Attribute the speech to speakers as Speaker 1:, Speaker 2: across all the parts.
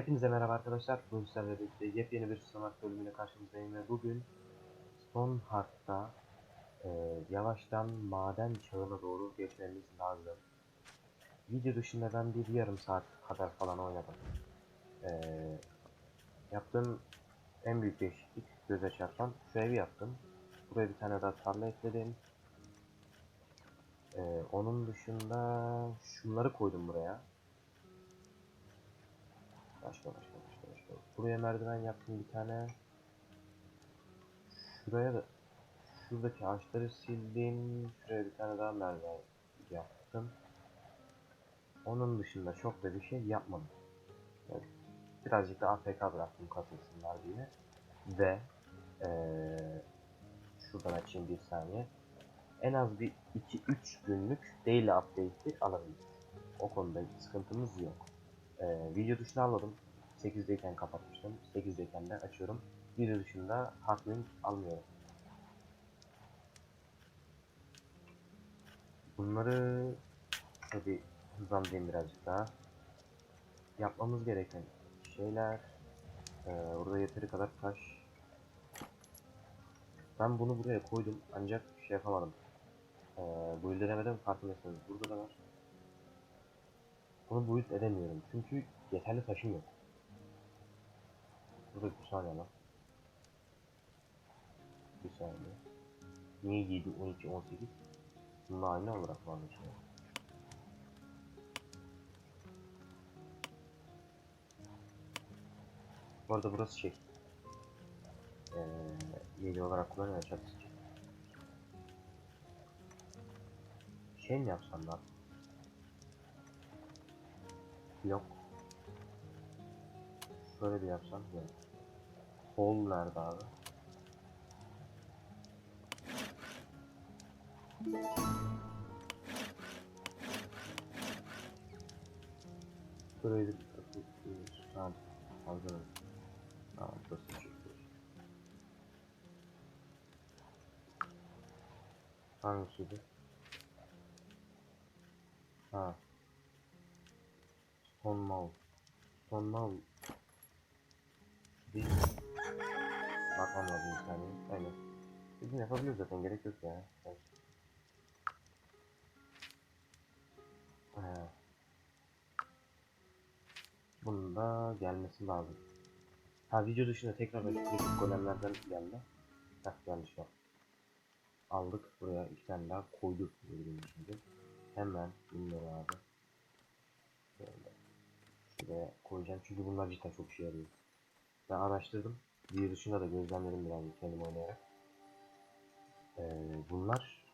Speaker 1: Hepinize merhaba arkadaşlar. Bugün sizlerle birlikte yepyeni bir sınamak bölümüyle karşınızdayım ve bugün Son Hart'ta e, yavaştan maden çağına doğru geçmemiz lazım. Video dışında ben bir yarım saat kadar falan oynadım. E, yaptığım en büyük değişiklik göze çarpan şu evi yaptım. Buraya bir tane daha tarla ekledim. E, onun dışında şunları koydum buraya. Başka başka başka başka. Buraya merdiven yaptım bir tane. Şuraya da şuradaki ağaçları sildim. Şuraya bir tane daha merdiven yaptım. Onun dışında çok da bir şey yapmadım. Evet. Birazcık da AFK bıraktım katılsınlar diye. Ve eee şuradan açayım bir saniye. En az bir 2-3 günlük daily update'i alabiliriz. O konuda sıkıntımız yok. Ee, video dışına almadım. 8'deyken kapatmıştım. 8'deyken de açıyorum. Video dışında hardlink almıyorum. Bunları tabi hızlandırayım birazcık daha. Yapmamız gereken şeyler ee, orada yeteri kadar taş. Ben bunu buraya koydum ancak şey yapamadım. Ee, build edemedim farkındaysanız burada da var. Bunu build edemiyorum çünkü yeterli taşım yok. Burada bir saniye lan. Bir saniye. Niye 7, 12, 18? Bununla aynı olarak mı anlaşılıyor? Bu arada burası şey. Eee yedi olarak kullanıyor. Şey mi yapsam lan? Yok. Şöyle bir yapsam ya. Hol nerede abi? Burayı bir kapatıyoruz. Ha, hazır. Tamam, burası. Hangisiydi? Ha. Son mal. Son mal. Değil. Bir saniye. Aynen. Bizim yapabiliyoruz zaten gerek yok ya. Evet. Ee, bunun da gelmesi lazım. Ha video dışında tekrar şu golemlerden geldi. Heh yanlış var. Aldık buraya iki tane daha koyduk şimdi. Hemen bunları abi. Şöyle. Şuraya koyacağım çünkü bunlar cidden çok işe yarıyor. Ben araştırdım. Video dışında da gözlemledim birazcık kendim oynayarak. Ee, bunlar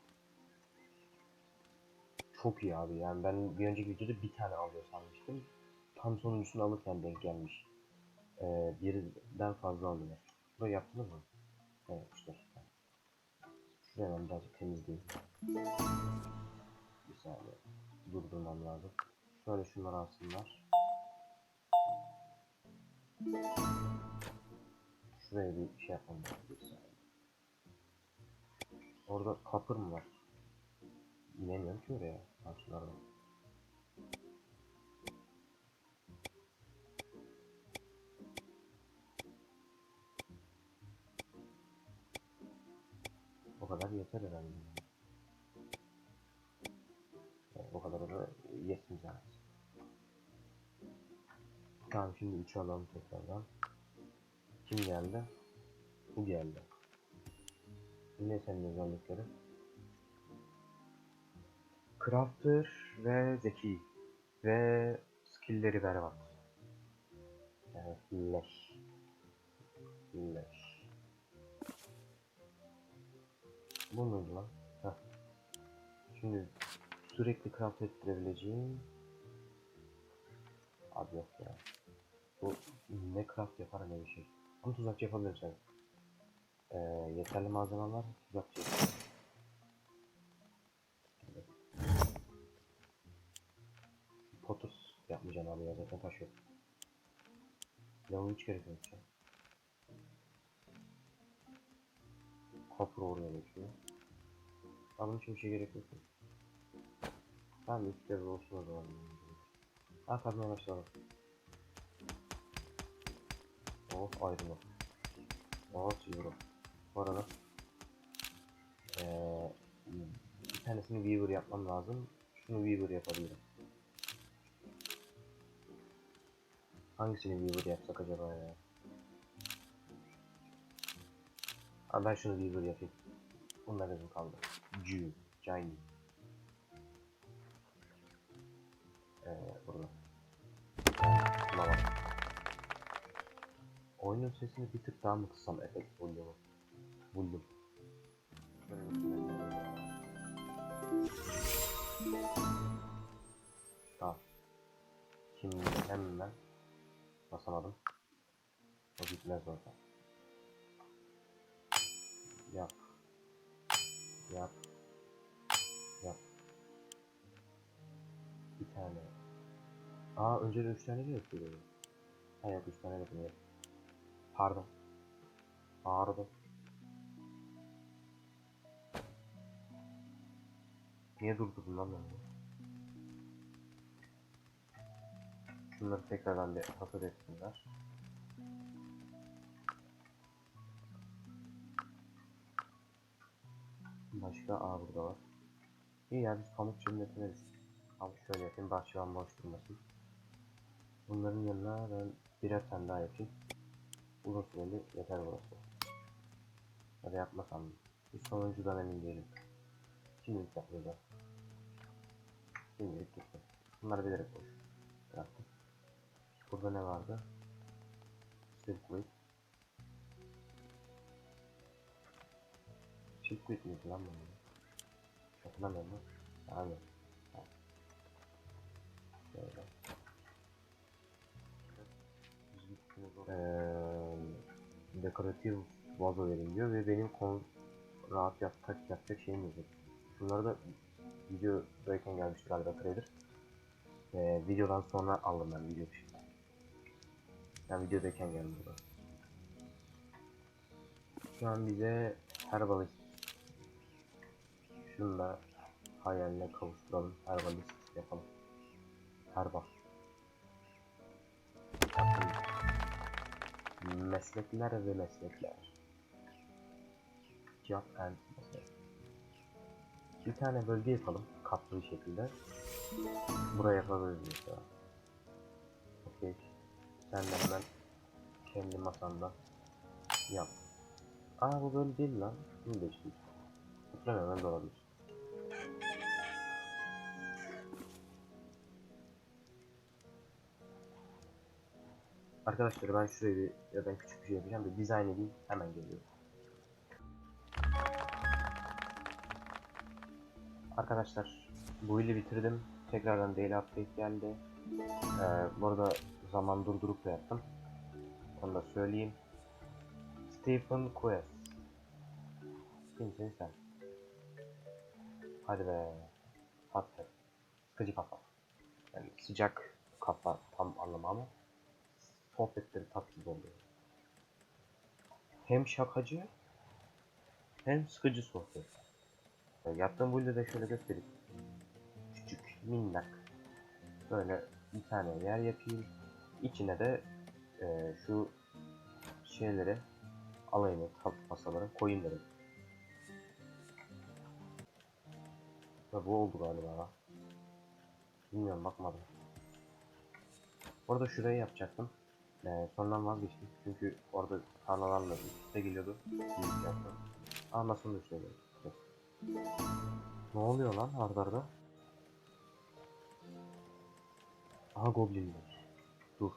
Speaker 1: çok iyi abi yani ben bir önceki videoda bir tane alıyor sanmıştım. Tam sonuncusunu alırken denk gelmiş. Ee, birden fazla alıyorlar. Burayı yaptınız mı? Evet işte. Şuraya ben birazcık temizleyeyim. Bir saniye. Durdurmam lazım. Şöyle şunları alsınlar. Şuraya bir şey yapmam lazım. Orada kapır mı var? İnemiyorum ki oraya. Karşılardan. O kadar yeter herhalde. Yani o kadar da yesin. Tamam şimdi 3 alalım tekrardan. Kim geldi? Bu geldi. Ne senin özellikleri? Crafter ve zeki ve skill'leri berbat. Evet, leş. Leş. Bu muydu lan? Heh. Şimdi sürekli craft ettirebileceğim Abi yok ya. Bu ne craft yapar ne bir şey. Ama tuzak yapabilirim sen. Ee, yeterli malzeme var. Tuzak yapar. Potus yapmayacağım abi ya zaten taş yok. Lavabo hiç gerek yok. Kapır oraya geçiyor. Ama hiç bir şey gerek yok. Tamam üç kere olsun o zaman. Ha kazmaya başlayalım. Of ayrımı. Of euro. Bu arada eee bir tanesini Weaver yapmam lazım. Şunu Weaver yapabilirim. Hangisini Weaver yapsak acaba ya? Ha ben şunu Weaver yapayım. Bunlar bizim kaldı. Ju, Jiny. Ee, burada. Oyunun sesini bir tık daha mı kıssam efekt şöyle bir- Tamam. Şimdi hemen basamadım. O gitmez orada. Yap. Yap. Yap. Bir tane. Aa önce de üç tane de yapıyor. Ha yok üç tane yapıyor. Pardon. Pardon. Niye durdurdun lan beni? Şunları tekrardan bir hasat etsinler. Başka aa burada var. İyi ya biz pamuk cennetine Al şöyle yapayım bahçıvan boş durmasın. Bunların yanına ben birer tane daha yapayım. Uzun süreli yeter burası. Ya yapmasam? Bir sonuncudan emin değilim. Şimdilik yapmayacağım. Şimdilik tuttum. Bunları bilerek boş. Bıraktım. Burada ne vardı? Silkwood. Silkwood miydi lan bu? Hatırlamıyorum lan. Aynen. Ha. Şöyle. Dekoratif vazo verin diyor ve benim kon rahat yapacak yapacak şeyim yok. Bunları da videodayken gelmişti galiba trader. Ee, videodan sonra aldım ben video dışında. Yani videodayken geldi burada. Şu an bize herbalist şunu da hayaline kavuşturalım. Herbalist yapalım. Herbal. Yaptım. Meslekler ve meslekler. Job and meslek. Bir tane bölge yapalım katlı bir şekilde. Buraya yapabiliriz mesela. Okey. Sen de hemen kendi masanda yap. Aa bu böyle değil lan. Bunu değiştir. Hatırlamıyorum ben de. Arkadaşlar ben şuraya bir ya ben küçük bir şey yapacağım da dizayn edeyim hemen geliyorum. Arkadaşlar bu ili bitirdim. Tekrardan daily update geldi. Ee, bu arada zaman durdurup da yaptım. Onu da söyleyeyim. Stephen Quest. Kimsin sen? Hadi be. Tatlı. Sıkıcı kafa. Yani sıcak kafa tam anlamı ama sohbetleri tatsız oluyor. Hem şakacı hem sıkıcı sohbet. E, Yaptığım bu de şöyle göstereyim. Küçük, minnak. Böyle bir tane yer yapayım. İçine de e, şu şeyleri alayım, tat masaları koyayım dedim. Ve bu oldu galiba. Bilmiyorum bakmadım. Orada şurayı yapacaktım. Ee, sonradan vazgeçtim çünkü orada tarlalarla üstte geliyordu. Anlasın da. Ne oluyor lan ardarda? Aha goblinler. Dur.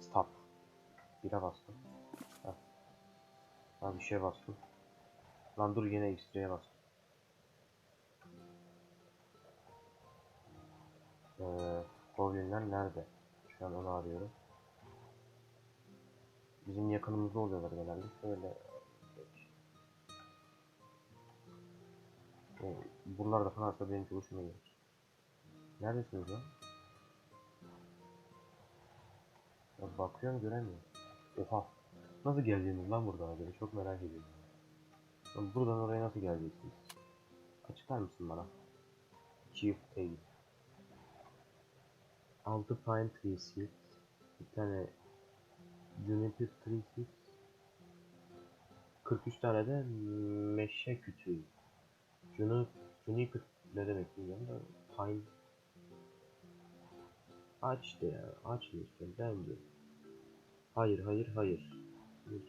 Speaker 1: Stop. Bire bastım. Heh. Ha bir şey bastım. Lan dur yine X'ye bastım. Ee, goblinler nerede? Şu an onu arıyorum. Bizim yakınımızda oluyorlar genelde. Şöyle buralarda falan aslında benim çok hoşuma gider. Neredesiniz lan? Ya bakıyorum göremiyorum. Oha. Nasıl geleceğiniz lan buradan acaba? Çok merak ediyorum. Lan buradan oraya nasıl geleceksiniz? Açıklar mısın bana? Chief Aid. 6 pine tree. Bir tane Juniper Trees 43 tane de meşe kütüğü. Juni, Juniper ne demek bilmiyorum da Pine Ağaç işte ya. Ağaç mı istiyorsun? Ben de. Hayır, hayır, hayır. You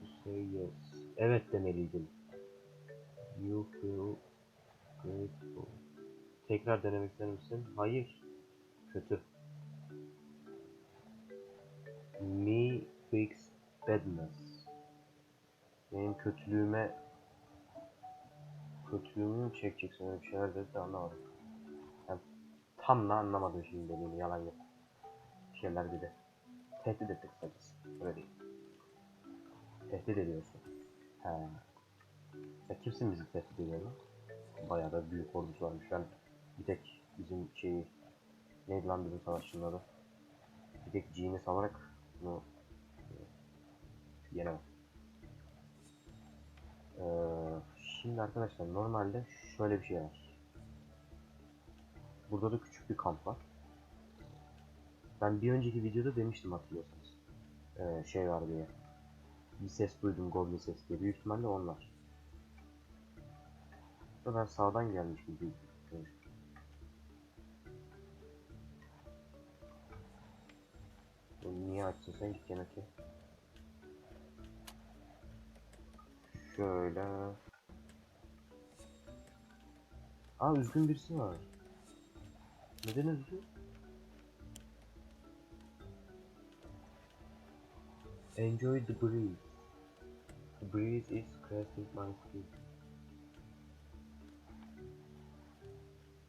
Speaker 1: to say yes. Evet demeliydim. You feel grateful. Tekrar denemek ister misin? Hayır. Kötü. Badness. Benim kötülüğüme kötülüğümü mü çekeceksin öyle bir şeyler dedi de anlamadım. Yani tam da anlamadım şimdi dediğini yalan yok. Bir şeyler dedi. Tehdit ettik kısacası. Öyle değil. Tehdit ediyorsun. He. Sen kimsin bizi tehdit ediyorsun? Bayağı da büyük ordusu varmış. Ben bir tek bizim şeyi neydi lan bizim savaşçının adı? Bir tek G'ni salarak bunu yenemem. Ee, şimdi arkadaşlar normalde şöyle bir şey var. Burada da küçük bir kamp var. Ben bir önceki videoda demiştim hatırlıyorsanız. Ee, şey var diye. Bir ses duydum goblin ses diye. Büyük ihtimalle onlar. Da ben sağdan gelmiş gibi gözüküyor. Bunu niye açtın sen git yemek ye. Şöyle. Aa üzgün birisi var. Neden üzgün? Enjoy the breeze. The breeze is caressing my skin.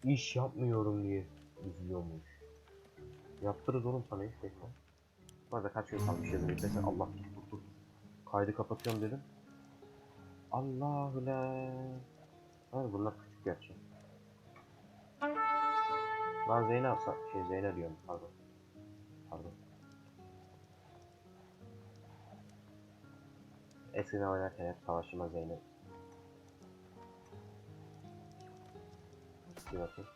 Speaker 1: İş yapmıyorum diye üzülüyormuş. Yaptırız oğlum sana iş bekle. Bu arada kaç gün kalmış yazın. Allah dur dur dur. Kaydı kapatıyorum dedim. Allahu la. Hayır bunlar küçük gerçi. Lan Zeyna şey Zeyna diyorum pardon. Pardon. Eskiden oynarken hep savaşıma Zeynep. Bir bakayım.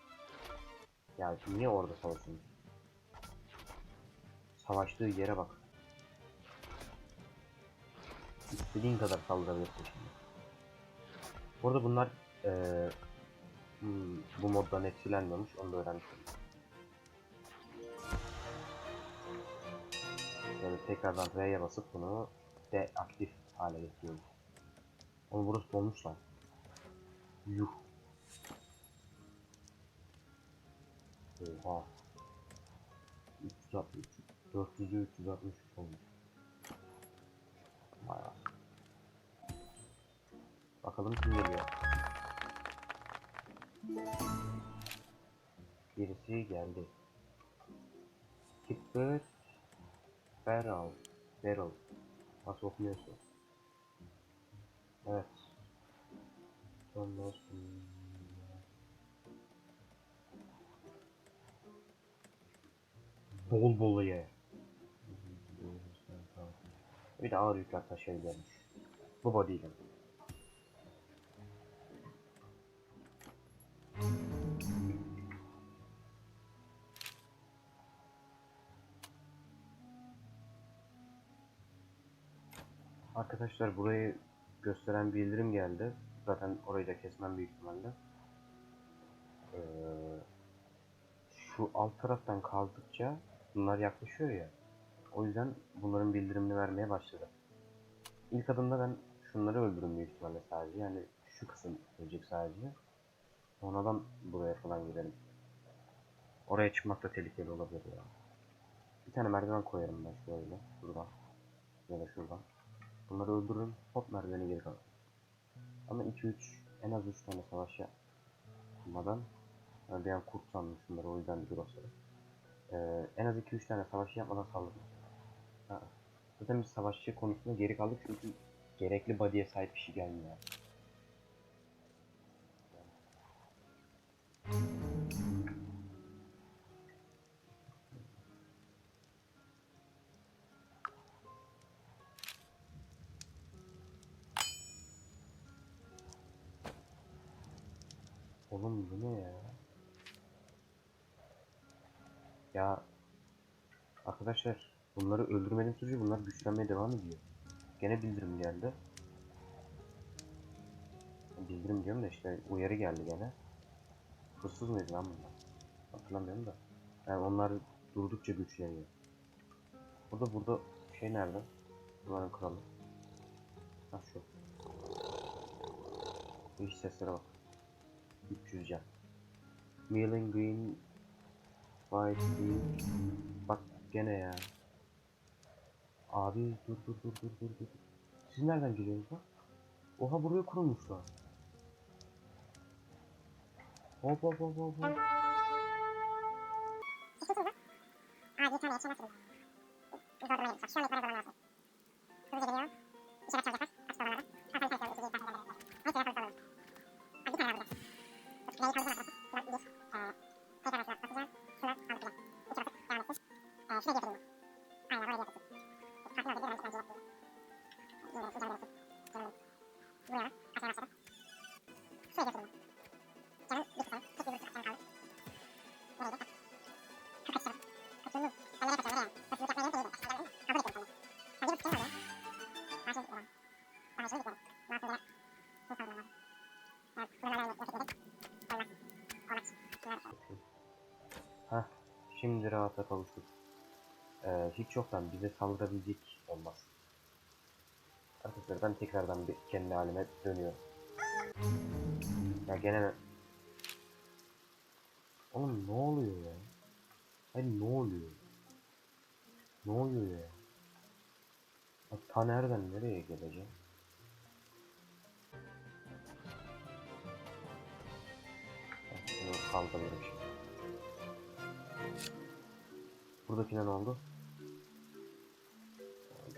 Speaker 1: Ya niye orada savaşıyorsun? Savaştığı yere bak. İstediğin kadar saldırabilirsin şimdi. Burada bunlar hmm, bu moddan etkilenmiyormuş. Onu da öğrenmiş. Böyle tekrardan R'ye basıp bunu deaktif hale getiriyoruz. Onu burası dolmuş lan. Yuh. Oha. 363 400'ü 363 olmuş. Bakalım kim geliyor. Birisi geldi. Kipper Barrel. Barrel. Nasıl okunuyorsun? Evet. Thomas Bol bol ye. Bir de ağır yükler taşıyabilirmiş. Bu body'yle. Arkadaşlar burayı gösteren bildirim geldi. Zaten orayı da kesmem büyük ihtimalle. Ee, şu alt taraftan kaldıkça bunlar yaklaşıyor ya. O yüzden bunların bildirimini vermeye başladı. İlk adımda ben şunları öldürürüm büyük ihtimalle sadece. Yani şu kısım ölecek sadece. Sonradan buraya falan gidelim. Oraya çıkmak da tehlikeli olabilir ya. Bir tane merdiven koyarım ben şöyle. Şuradan. Ya da şuradan. Bunları öldürürüm. Hop merdiveni geri kalır. Ama 2-3 en az 3 tane savaş yapmadan yani bir an kurt sandım o yüzden bir. Ee, en az 2-3 tane savaş yapmadan saldırdım. Ha. Zaten biz savaşçı konusunda geri kaldık çünkü gerekli body'ye sahip kişi gelmiyor. Sürece bunlar güçlenmeye devam ediyor. Gene bildirim geldi. Bildirim diyorum da işte uyarı geldi gene. Hırsız mıydı lan bunlar? Hatırlamıyorum da. Yani onlar durdukça güçleniyor. Burada burada şey nerede? Bunların kralı. Ha şu. İş seslere bak. 300 can. Milling Green White Green Bak gene ya. Abi dur dur dur dur dur dur. Siz nereden geliyorsunuz lan? Oha buraya kurulmuşlar. Hop hop hop hop hop.
Speaker 2: Şuna ben. Aynen oraya götürsün.
Speaker 1: Heh, şimdi rahata kavuştuk. Ee, hiç yoktan bize saldırabilecek. Ben tekrardan bir kendi halime dönüyorum. Ya gene... Oğlum ne oluyor ya? Hayır ne oluyor? Ne oluyor ya? Ta nereden nereye geleceğim? Bak, Şunu kaldırırım şimdi. Buradakine ne oldu?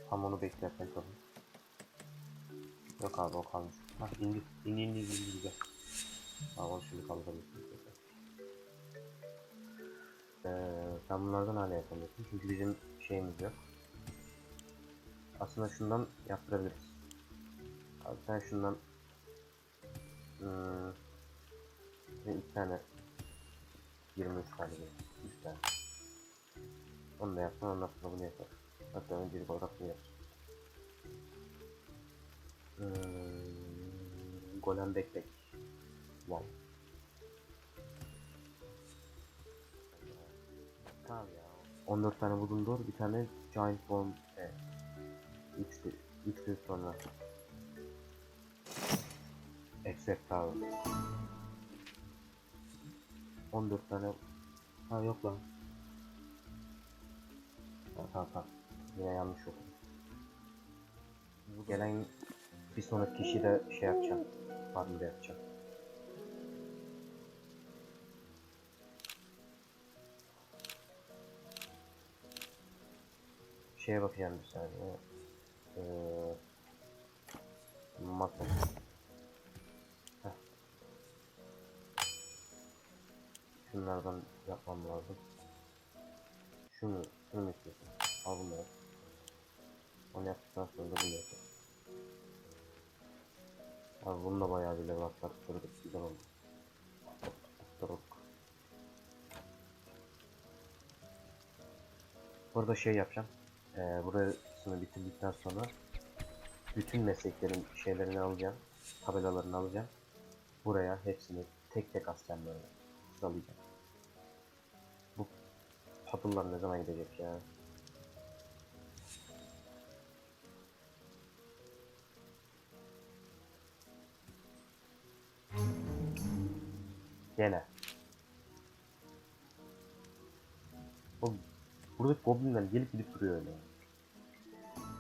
Speaker 1: Tam onu beklerken tabii. Yok abi o kalmış. Hah indi. İndi indi indi indi güzel. Onu şimdi kaldırabilirsin. Ee, sen bunlardan hala yapamıyorsun çünkü bizim şeyimiz yok. Aslında şundan yaptırabiliriz. Abi sen şundan hmm, iki tane 23 tane değil, 3 tane. Onu da yapsan ondan sonra bunu yapar. Hatta öncelik olarak bunu yapar. Hmm, golem beklek. Wow. Tamam ya. 14 tane buldum doğru bir tane giant bomb. Evet. 3 gün, 3 gün sonra. Accept abi. 14 tane. Ha yok lan. Ha, tamam tamam. Yine yanlış. Bu gelen bir sonraki kişi de şey yapacağım. Farmı da yapacağım. Şeye bakacağım bir saniye. Ee, masa. Şunlardan yapmam lazım. Şunu, şunu istiyorsun? Al bunu. Onu yaptıktan sonra da bunu yapalım. Abi bunu da bayağı bir level atlattırdık. Güzel oldu. Atlattırdık. Burada şey yapacağım. Ee, burasını bitirdikten sonra bütün mesleklerin şeylerini alacağım. Tabelalarını alacağım. Buraya hepsini tek tek asacağım böyle. Sıralayacağım. Bu tablolar ne zaman gidecek ya? Gene. Oğlum, buradaki goblinler gelip gidip duruyor öyle.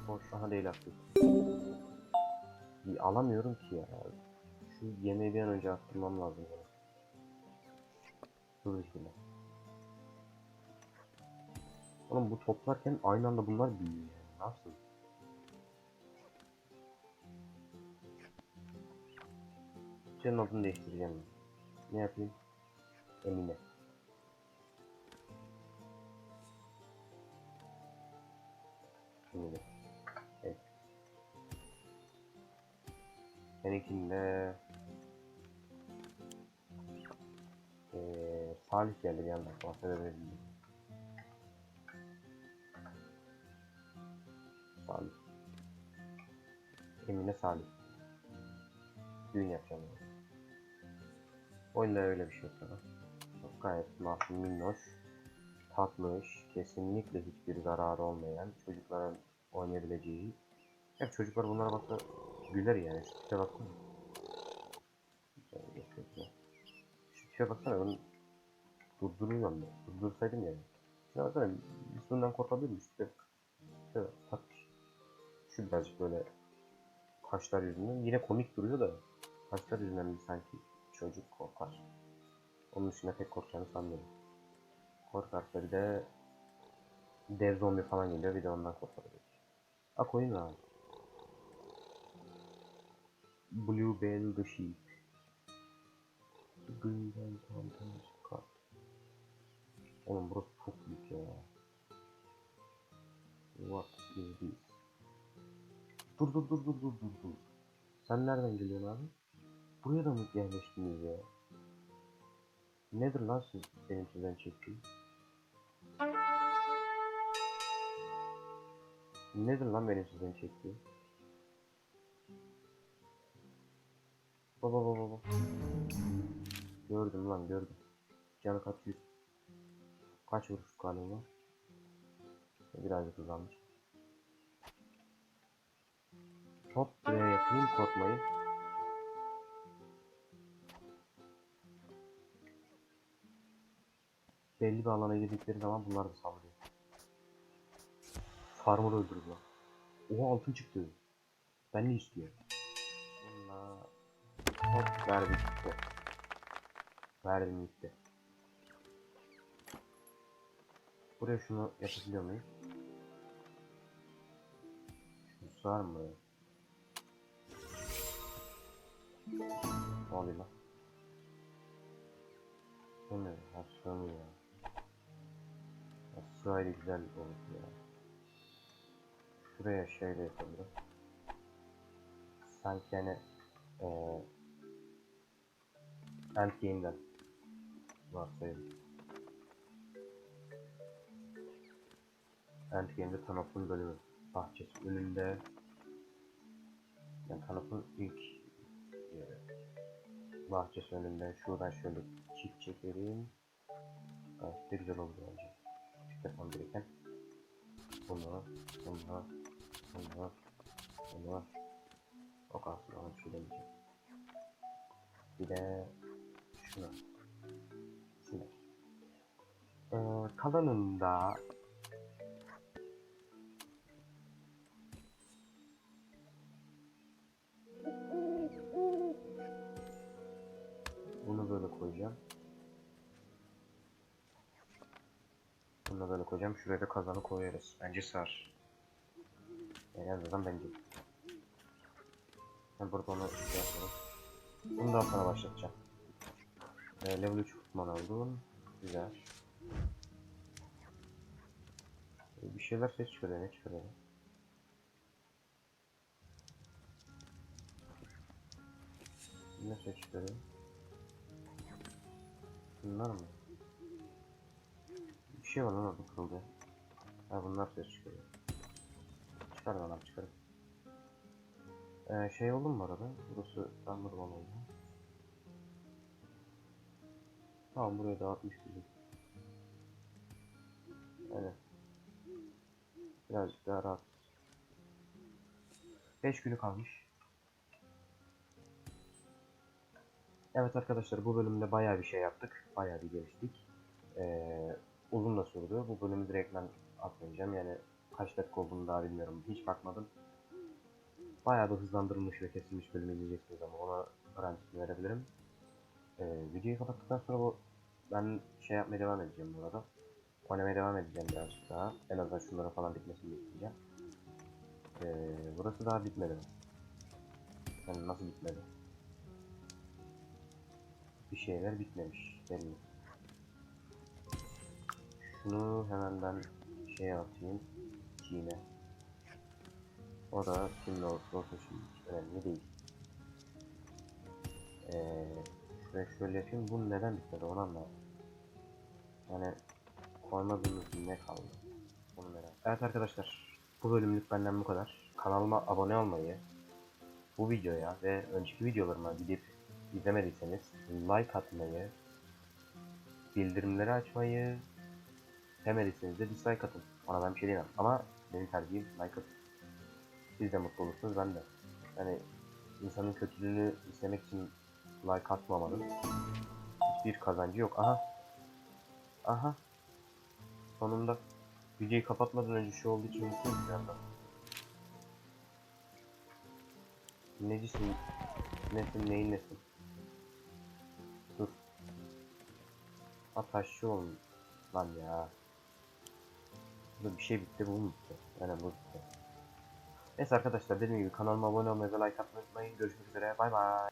Speaker 1: Boş aha değil artık. Bir alamıyorum ki ya. Şu yemeği bir an önce arttırmam lazım. Ya. Dur şöyle. Oğlum bu toplarken aynı anda bunlar büyüyor yani. Nasıl? Senin adını değiştireceğim. Ne yapayım? Emine. Emine. Evet. Seninkinde ee, Salih geldi bir anda bahsedebilirim. Salih. Emine Salih. Düğün yapacağım yani. Oyunda öyle bir şey yok sana. Gayet masum, minnoş, tatlış, kesinlikle hiçbir zararı olmayan, çocukların oynayabileceği. Hep çocuklar bunlara baksa güler yani. Şu baksana. Şu baksana ben durduruyorum ben. Durdursaydım yani. Şuna baksana bir suyundan korkabilir mi? Şu tipe tatlış. Şu birazcık böyle kaşlar yüzünden yine komik duruyor da kaşlar yüzünden sanki çocuk korkar. Onun dışında pek korkacağını sanmıyorum. Korkarsa bir de dev zombi falan geliyor bir de ondan korkabilir. A koyun abi. Bluebell the Sheep. Green Panthers's Cut. Oğlum burası çok büyük ya. What is this? Dur dur dur dur dur dur dur. Sen nereden geliyorsun abi? Buraya da mı yerleştiniz ya? Nedir lan siz benim sizden çektiğim? Nedir lan benim sizden çektiğim? Baba baba baba. Gördüm lan gördüm. Canı kaç yüz. Kaç vuruş galiba? Birazcık hızlanmış. Hop buraya yapayım korkmayın. Belli bir alana girdikleri zaman bunlar da saldırıyor. Farmer'ı öldürdü lan. Oha altın çıktı. Ben ne istiyorum? Bununla hop verdim gitti. Verdim gitti. Buraya şunu yapabiliyor muyum? Şunu sığar mı? Ne oluyor lan? Sığmıyor. Ha. Sığayla güzel olur ya. Şuraya şöyle yapabilirim. Sanki hani eee Endgame'den varsayalım. Endgame'de Thanos'un bölümü bahçesi önünde yani Thanos'un ilk yeri bahçesi önünde şuradan şöyle çift çekerim gayet de güzel oldu bence yapmam gereken. Bunu bunu bunu bunu. O kalsın şey demeyeceğim bir de şunu. Şunu. Ee, kalanında Bunu böyle koyacağım. Da böyle koyacağım. Şuraya da kazanı koyarız. Bence sar. En azından bence. Ben burada onu şey yapalım. Bunu daha sonra başlatacağım. Ee, level 3 tutman oldun. Güzel. Ee, Bir şeyler ses çıkarıyor. Ne çıkarıyor? Ne ses çıkarıyor? Bunlar mı? Şey var lan orada kırıldı. Ha bunlar ses çıkarıyor. Çıkar lan abi çıkarım. Ee, şey oldu mu arada? Burası anladım onu oldu. Tamam buraya dağıtmış bizim. Evet. Birazcık daha rahat. 5 günü kalmış. Evet arkadaşlar bu bölümde bayağı bir şey yaptık. Bayağı bir geliştik. Ee, uzun da sürdü. Bu bölümü direkt ben atmayacağım. Yani kaç dakika olduğunu daha bilmiyorum. Hiç bakmadım. Bayağı da hızlandırılmış ve kesilmiş bölümü izleyeceksiniz ama ona garantisini verebilirim. Ee, videoyu kapattıktan sonra bu ben şey yapmaya devam edeceğim bu arada. Oynamaya devam edeceğim birazcık daha. En azından şunların falan bitmesini bekleyeceğim. Ee, burası daha bitmedi. Yani nasıl bitmedi? bir şeyler bitmemiş belli. Şunu hemen ben şeye atayım. Yine. O da kimle olsun şimdi hiç önemli değil. Ee, şuraya şöyle yapayım. Bu neden bitmedi onu anlamadım. Yani koymadığımız ne kaldı? Onu merak Evet arkadaşlar. Bu bölümlük benden bu kadar. Kanalıma abone olmayı, bu videoya ve önceki videolarıma gidip izlemediyseniz like atmayı, bildirimleri açmayı, sevmediyseniz de dislike atın. Ona ben bir şey diyemem ama benim tercihim like atın. Siz de mutlu olursunuz ben de. Yani insanın kötülüğünü istemek için like atmamanın hiçbir kazancı yok. Aha. Aha. Sonunda videoyu kapatmadan önce şu olduğu için mutluyum bir yandan. Necisin? Nesin neyin nesin? Dur. Ha taşçı olun. Lan ya. Burada bir şey bitti bu mu bitti? Yani bu bitti. Neyse arkadaşlar dediğim gibi kanalıma abone olmayı ve like atmayı unutmayın. Görüşmek üzere. Bay bay.